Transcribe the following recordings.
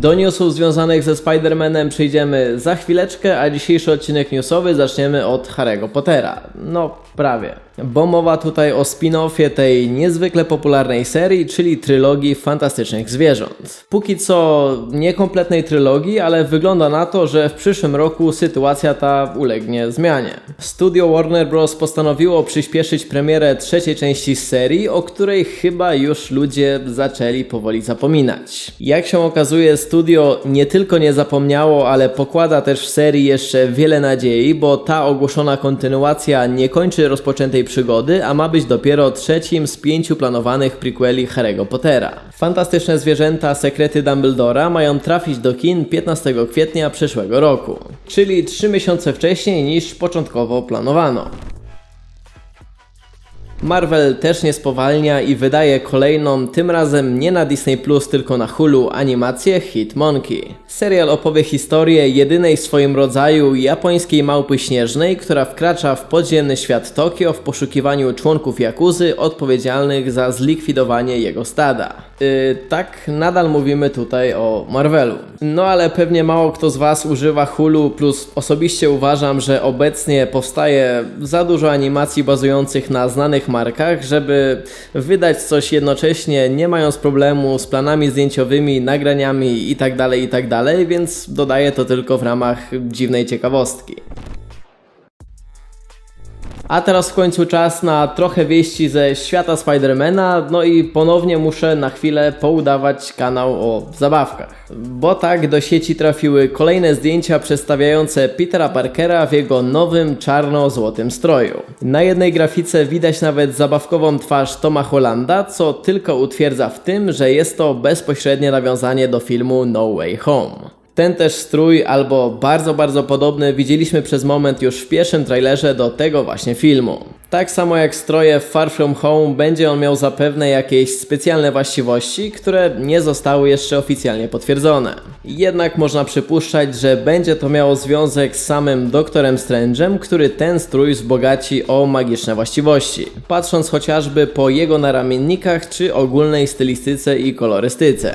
Do newsów związanych ze Spider-Manem przejdziemy za chwileczkę, a dzisiejszy odcinek newsowy zaczniemy od Harry'ego Pottera. No, prawie. Bo mowa tutaj o spin-offie tej niezwykle popularnej serii, czyli trylogii fantastycznych zwierząt. Póki co niekompletnej trylogii, ale wygląda na to, że w przyszłym roku sytuacja ta ulegnie zmianie. Studio Warner Bros. postanowiło przyspieszyć premierę trzeciej części serii, o której chyba już ludzie zaczęli powoli zapominać. Jak się okazuje, studio nie tylko nie zapomniało, ale pokłada też w serii jeszcze wiele nadziei, bo ta ogłoszona kontynuacja nie kończy rozpoczętej przygody, a ma być dopiero trzecim z pięciu planowanych prequeli Harry'ego Pottera. Fantastyczne zwierzęta Sekrety Dumbledora mają trafić do kin 15 kwietnia przyszłego roku, czyli 3 miesiące wcześniej niż początkowo planowano. Marvel też nie spowalnia i wydaje kolejną, tym razem nie na Disney Plus, tylko na Hulu animację Hit Monkey. Serial opowie historię jedynej w swoim rodzaju japońskiej małpy śnieżnej, która wkracza w podziemny świat Tokio w poszukiwaniu członków Jakuzy odpowiedzialnych za zlikwidowanie jego stada. Yy, tak, nadal mówimy tutaj o Marvelu. No ale pewnie mało kto z Was używa Hulu, plus osobiście uważam, że obecnie powstaje za dużo animacji bazujących na znanych markach, żeby wydać coś jednocześnie, nie mając problemu z planami zdjęciowymi, nagraniami itd., itd., więc dodaję to tylko w ramach dziwnej ciekawostki. A teraz w końcu czas na trochę wieści ze świata Spidermana, no i ponownie muszę na chwilę poudawać kanał o zabawkach. Bo tak do sieci trafiły kolejne zdjęcia przedstawiające Petera Parkera w jego nowym czarno-złotym stroju. Na jednej grafice widać nawet zabawkową twarz Toma Hollanda, co tylko utwierdza w tym, że jest to bezpośrednie nawiązanie do filmu No Way Home. Ten też strój, albo bardzo, bardzo podobny, widzieliśmy przez moment już w pierwszym trailerze do tego właśnie filmu. Tak samo jak stroje Far From Home, będzie on miał zapewne jakieś specjalne właściwości, które nie zostały jeszcze oficjalnie potwierdzone. Jednak można przypuszczać, że będzie to miało związek z samym Doktorem Strange'em, który ten strój wzbogaci o magiczne właściwości. Patrząc chociażby po jego naramiennikach czy ogólnej stylistyce i kolorystyce.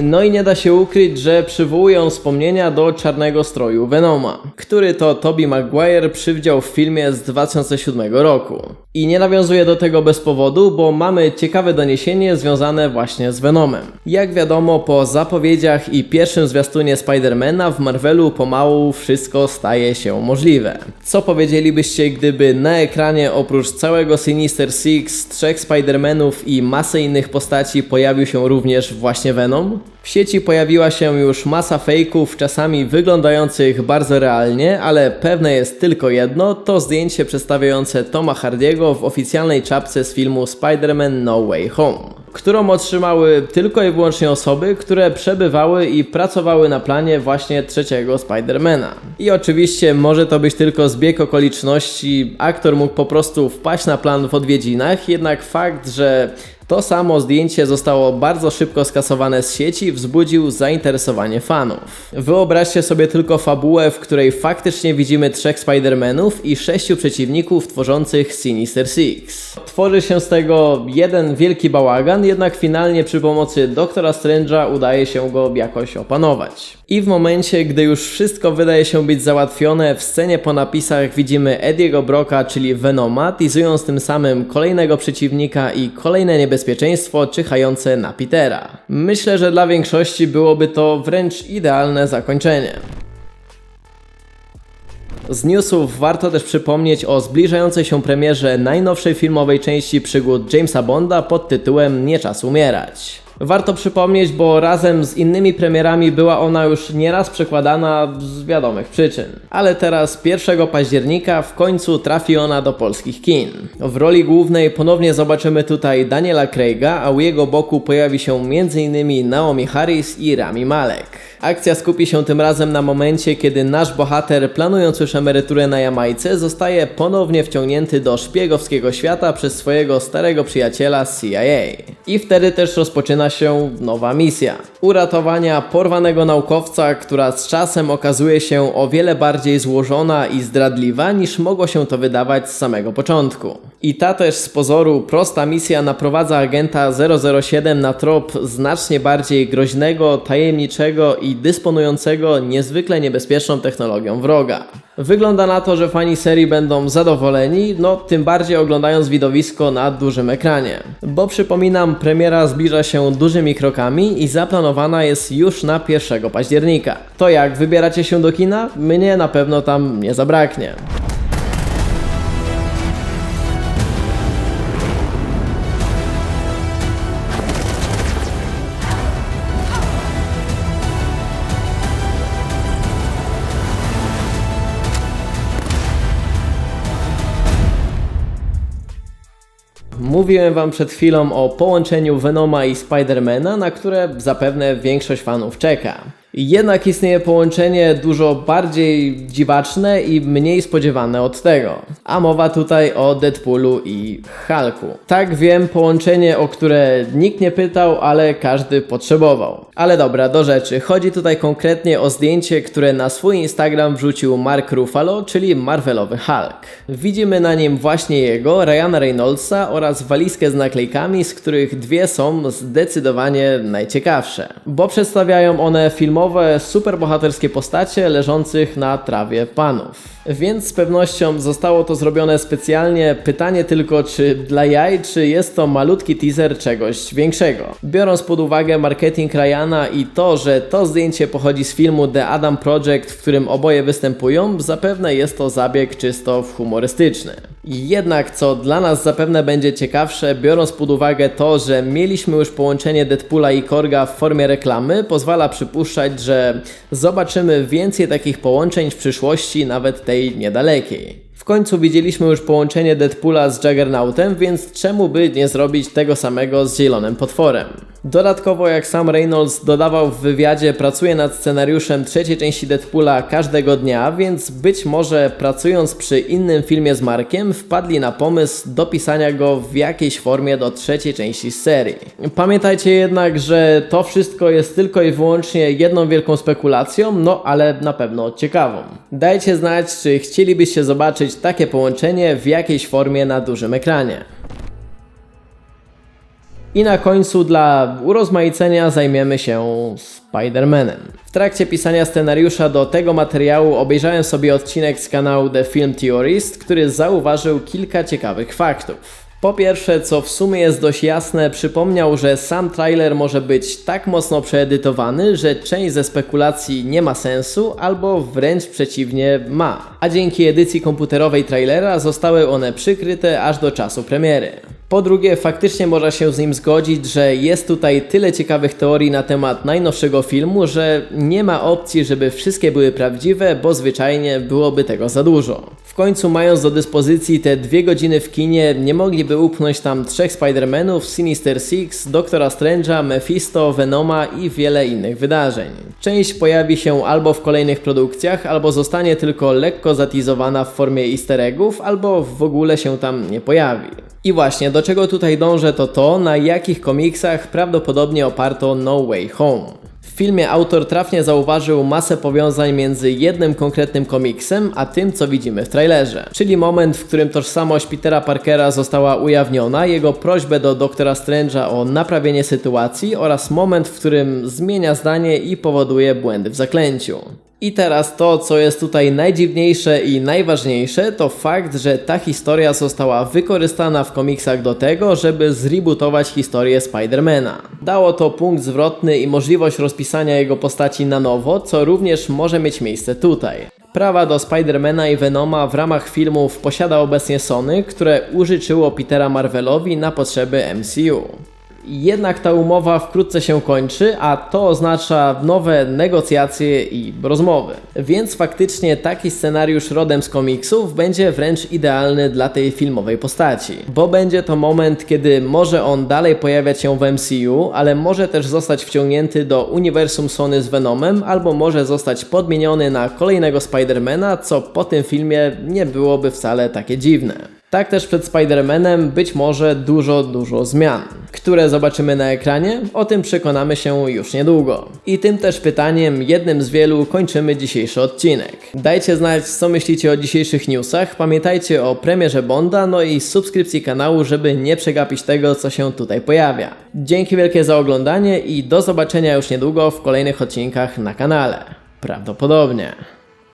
No i nie da się ukryć, że przywołują wspomnienia do czarnego stroju Venoma, który to Tobey Maguire przywdział w filmie z 2007 roku. I nie nawiązuje do tego bez powodu, bo mamy ciekawe doniesienie związane właśnie z Venomem. Jak wiadomo, po zapowiedziach i pierwszym zwiastunie Spidermana w Marvelu pomału wszystko staje się możliwe. Co powiedzielibyście, gdyby na ekranie oprócz całego Sinister Six, trzech Spidermanów i masy innych postaci pojawił się również właśnie Venom? W sieci pojawiła się już masa fejków, czasami wyglądających bardzo realnie, ale pewne jest tylko jedno, to zdjęcie przedstawiające Toma Hardiego w oficjalnej czapce z filmu Spider-Man No Way Home, którą otrzymały tylko i wyłącznie osoby, które przebywały i pracowały na planie właśnie trzeciego Spidermana. I oczywiście może to być tylko zbieg okoliczności, aktor mógł po prostu wpaść na plan w odwiedzinach, jednak fakt, że to samo zdjęcie zostało bardzo szybko skasowane z sieci wzbudził zainteresowanie fanów. Wyobraźcie sobie tylko fabułę, w której faktycznie widzimy trzech Spider-Manów i sześciu przeciwników tworzących Sinister Six. Tworzy się z tego jeden wielki bałagan, jednak finalnie przy pomocy Doktora Strange'a udaje się go jakoś opanować. I w momencie, gdy już wszystko wydaje się być załatwione, w scenie po napisach widzimy Ediego Broka, czyli Venoma, teasując tym samym kolejnego przeciwnika i kolejne niebezpieczeństwo czyhające na Petera. Myślę, że dla większości byłoby to wręcz idealne zakończenie. Z newsów warto też przypomnieć o zbliżającej się premierze najnowszej filmowej części przygód Jamesa Bonda pod tytułem Nie czas umierać. Warto przypomnieć, bo razem z innymi premierami była ona już nieraz przekładana z wiadomych przyczyn. Ale teraz 1 października w końcu trafi ona do polskich kin. W roli głównej ponownie zobaczymy tutaj Daniela Craiga, a u jego boku pojawi się m.in. Naomi Harris i Rami Malek. Akcja skupi się tym razem na momencie, kiedy nasz bohater, planując już emeryturę na Jamajce, zostaje ponownie wciągnięty do szpiegowskiego świata przez swojego starego przyjaciela CIA. I wtedy też rozpoczyna się nowa misja. Uratowania porwanego naukowca, która z czasem okazuje się o wiele bardziej złożona i zdradliwa niż mogło się to wydawać z samego początku. I ta też z pozoru prosta misja naprowadza agenta 007 na trop znacznie bardziej groźnego, tajemniczego i dysponującego niezwykle niebezpieczną technologią wroga. Wygląda na to, że fani serii będą zadowoleni, no tym bardziej oglądając widowisko na dużym ekranie. Bo przypominam, premiera zbliża się dużymi krokami i zaplanowana jest już na 1 października. To jak, wybieracie się do kina? Mnie na pewno tam nie zabraknie. Mówiłem wam przed chwilą o połączeniu Venoma i Spidermana, na które zapewne większość fanów czeka. Jednak istnieje połączenie dużo bardziej dziwaczne i mniej spodziewane od tego. A mowa tutaj o Deadpoolu i Hulku. Tak wiem, połączenie, o które nikt nie pytał, ale każdy potrzebował. Ale dobra, do rzeczy. Chodzi tutaj konkretnie o zdjęcie, które na swój Instagram wrzucił Mark Ruffalo, czyli Marvelowy Hulk. Widzimy na nim właśnie jego, Ryana Reynoldsa oraz walizkę z naklejkami, z których dwie są zdecydowanie najciekawsze. Bo przedstawiają one filmowe, superbohaterskie postacie leżących na trawie panów. Więc z pewnością zostało to zrobione specjalnie. Pytanie tylko, czy dla jaj, czy jest to malutki teaser czegoś większego. Biorąc pod uwagę marketing Ryana i to, że to zdjęcie pochodzi z filmu The Adam Project, w którym oboje występują, zapewne jest to zabieg czysto humorystyczny. Jednak co dla nas zapewne będzie ciekawsze, biorąc pod uwagę to, że mieliśmy już połączenie Deadpoola i Korga w formie reklamy, pozwala przypuszczać, że zobaczymy więcej takich połączeń w przyszłości, nawet tej niedalekiej. W końcu widzieliśmy już połączenie Deadpoola z Juggernautem, więc czemu by nie zrobić tego samego z zielonym potworem? Dodatkowo, jak sam Reynolds dodawał w wywiadzie, pracuje nad scenariuszem trzeciej części Deadpoola każdego dnia, więc być może pracując przy innym filmie z Markiem, wpadli na pomysł dopisania go w jakiejś formie do trzeciej części serii. Pamiętajcie jednak, że to wszystko jest tylko i wyłącznie jedną wielką spekulacją, no ale na pewno ciekawą. Dajcie znać, czy chcielibyście zobaczyć takie połączenie w jakiejś formie na dużym ekranie. I na końcu dla urozmaicenia zajmiemy się Spider-Manem. W trakcie pisania scenariusza do tego materiału obejrzałem sobie odcinek z kanału The Film Theorist, który zauważył kilka ciekawych faktów. Po pierwsze, co w sumie jest dość jasne, przypomniał, że sam trailer może być tak mocno przeedytowany, że część ze spekulacji nie ma sensu, albo wręcz przeciwnie ma. A dzięki edycji komputerowej trailera zostały one przykryte aż do czasu premiery. Po drugie, faktycznie można się z nim zgodzić, że jest tutaj tyle ciekawych teorii na temat najnowszego filmu, że nie ma opcji, żeby wszystkie były prawdziwe, bo zwyczajnie byłoby tego za dużo. W końcu, mając do dyspozycji te dwie godziny w kinie, nie mogliby upchnąć tam trzech Spider-Manów, Sinister Six, Doktora Strange'a, Mephisto, Venoma i wiele innych wydarzeń. Część pojawi się albo w kolejnych produkcjach, albo zostanie tylko lekko zatizowana w formie easter eggów, albo w ogóle się tam nie pojawi. I właśnie, do czego tutaj dążę to to, na jakich komiksach prawdopodobnie oparto No Way Home. W filmie autor trafnie zauważył masę powiązań między jednym konkretnym komiksem, a tym, co widzimy w trailerze. Czyli moment, w którym tożsamość Petera Parkera została ujawniona, jego prośbę do doktora Strange'a o naprawienie sytuacji oraz moment, w którym zmienia zdanie i powoduje błędy w zaklęciu. I teraz to, co jest tutaj najdziwniejsze i najważniejsze, to fakt, że ta historia została wykorzystana w komiksach do tego, żeby zrebootować historię Spidermana. Dało to punkt zwrotny i możliwość rozpisania jego postaci na nowo, co również może mieć miejsce tutaj. Prawa do Spidermana i Venoma w ramach filmów posiada obecnie Sony, które użyczyło Petera Marvelowi na potrzeby MCU. Jednak ta umowa wkrótce się kończy, a to oznacza nowe negocjacje i rozmowy. Więc faktycznie taki scenariusz rodem z komiksów będzie wręcz idealny dla tej filmowej postaci. Bo będzie to moment, kiedy może on dalej pojawiać się w MCU, ale może też zostać wciągnięty do uniwersum Sony z Venomem, albo może zostać podmieniony na kolejnego Spidermana, co po tym filmie nie byłoby wcale takie dziwne. Tak też przed Spider-Manem być może dużo, dużo zmian. które zobaczymy na ekranie, o tym przekonamy się już niedługo. I tym też pytaniem, jednym z wielu, kończymy dzisiejszy odcinek. Dajcie znać, co myślicie o dzisiejszych newsach, pamiętajcie o premierze Bonda, no i subskrypcji kanału, żeby nie przegapić tego, co się tutaj pojawia. Dzięki wielkie za oglądanie i do zobaczenia już niedługo w kolejnych odcinkach na kanale. Prawdopodobnie.